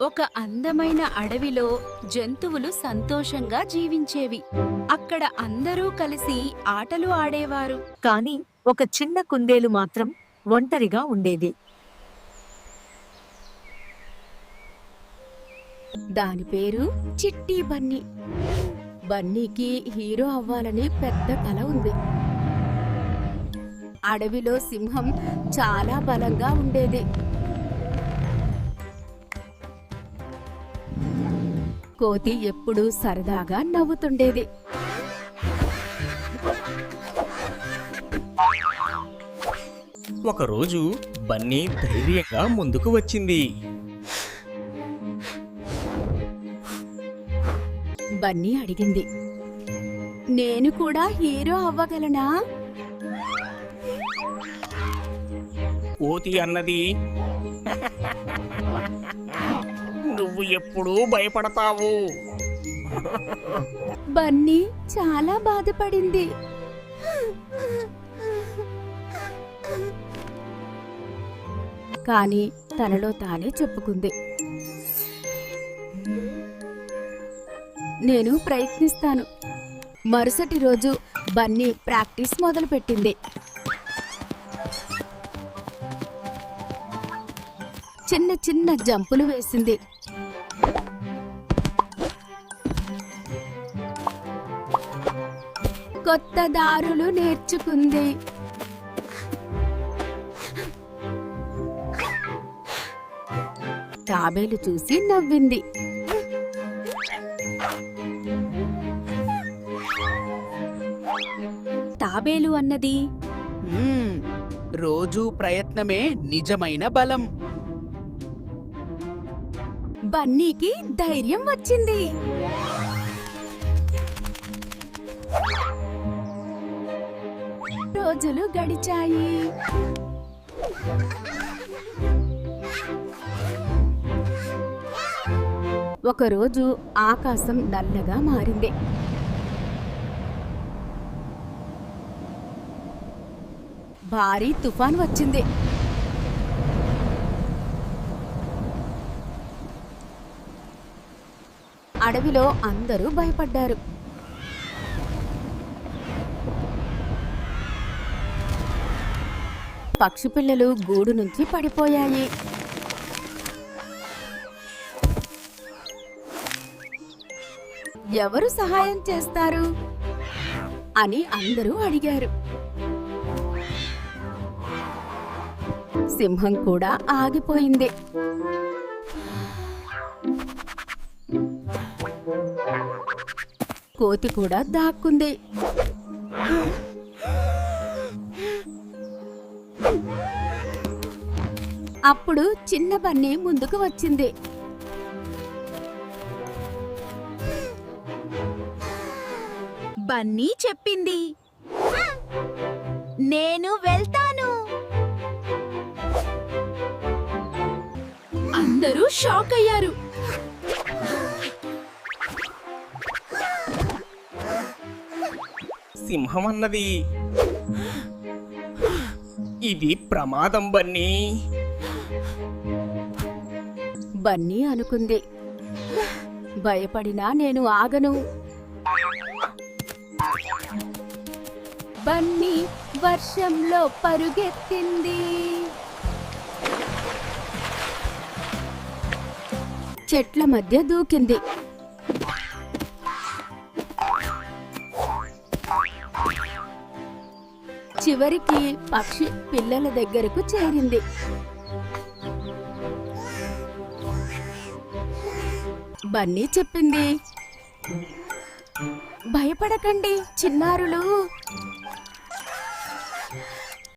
ఒక అందమైన అడవిలో జంతువులు సంతోషంగా జీవించేవి. అక్కడ అందరూ కలిసి ఆటలు ఆడేవారు. కాని ఒక చిన్న కుందేలు మాత్రం ఒంటరిగా ఉండేది. దాని పేరు చిట్టి బన్నీ. బన్నీకి హీరో అవ్వాలని పెద్ద కల ఉంది. అడవిలో సింహం చాలా బలంగా ఉండేది. కోతి ఎప్పుడూ సరదాగా నవ్వుతుండేది. ఒకరోజు బన్నీ ధైర్యంగా ముందుకు వచ్చింది. బన్నీ అడిగింది నేను కూడా హీరో అవ్వగలనా? కోతి అన్నది. నువ్వు ఎప్పుడూ భయపడతావు. బన్నీ చాలా బాధపడింది. కానీ తనలో తానే చెప్పుకుంది. నేను ప్రయత్నిస్తాను. మరుసటి రోజు బన్నీ ప్రాక్టీస్ మొదలుపెట్టింది. చిన్న చిన్న జంపులు వేసింది. కొత్త దారులు నేర్చుకుంది. తాబేలు చూసి నవ్వింది. తాబేలు అన్నది. రోజూ ప్రయత్నమే నిజమైన బలం. బన్నీకి ధైర్యం వచ్చింది. రోజులు గడిచాయి. ఒకరోజు ఆకాశం నల్లగా మారింది. భారీ తుఫాన్ వచ్చింది. అడవిలో అందరూ భయపడ్డారు. పక్షి పిల్లలు గూడు నుంచి పడిపోయాయి. ఎవరు సహాయం చేస్తారు? అని అందరూ అడిగారు. సింహం కూడా ఆగిపోయింది. కోతి కూడా దాక్కుంది. అప్పుడు చిన్న బన్నీ ముందుకు వచ్చింది. బన్నీ చెప్పింది నేను వెళ్తాను. అందరూ షాక్ అయ్యారు. సింహం అన్నది. ఇది ప్రమాదం బన్నీ. బన్నీ అనుకుంది. భయపడినా నేను ఆగను. బన్నీ వర్షంలో పరుగెత్తింది. చెట్ల మధ్య దూకింది. చివరికి పక్షి పిల్లల దగ్గరకు చేరింది. బన్నీ చెప్పింది భయపడకండి చిన్నారులు.